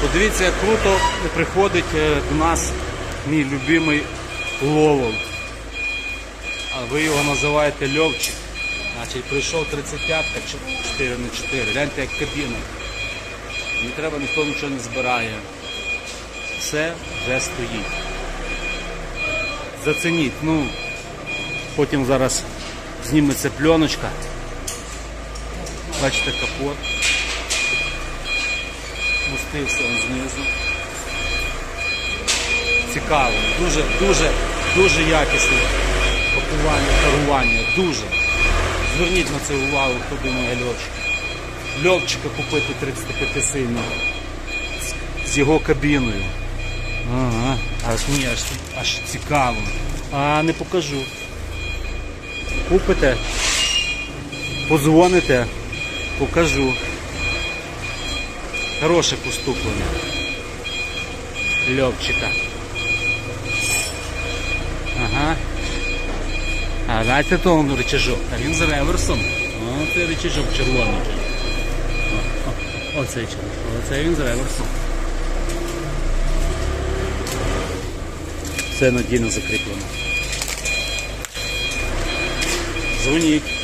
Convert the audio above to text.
Подивіться, як круто приходить е, до нас мій любимий ловол. А ви його називаєте льовчик. Значить, прийшов 35-ка 4 на 4. Гляньте, як кабіна. Не треба, ніхто нічого не збирає. Все вже стоїть. Зацініть, ну, потім зараз зніметься пленочка. Бачите капот. Спустився знизу. Цікаво, дуже, дуже, дуже якісне пакування, парування, дуже. Зверніть на це увагу, хто думає льовчика. Льовчика купити 35 сильного з його кабіною. Ага, аж ні, аж, аж цікаво. А не покажу. Купите, позвоните, покажу. Хороше поступлення. Льовчика. Ага. А дайте то он рычажок. А він з реверсом. О, це рычажок червоний. О, о, оцей червоний. Оце він з реверсом. Все надійно закріплено. Дзвоніть.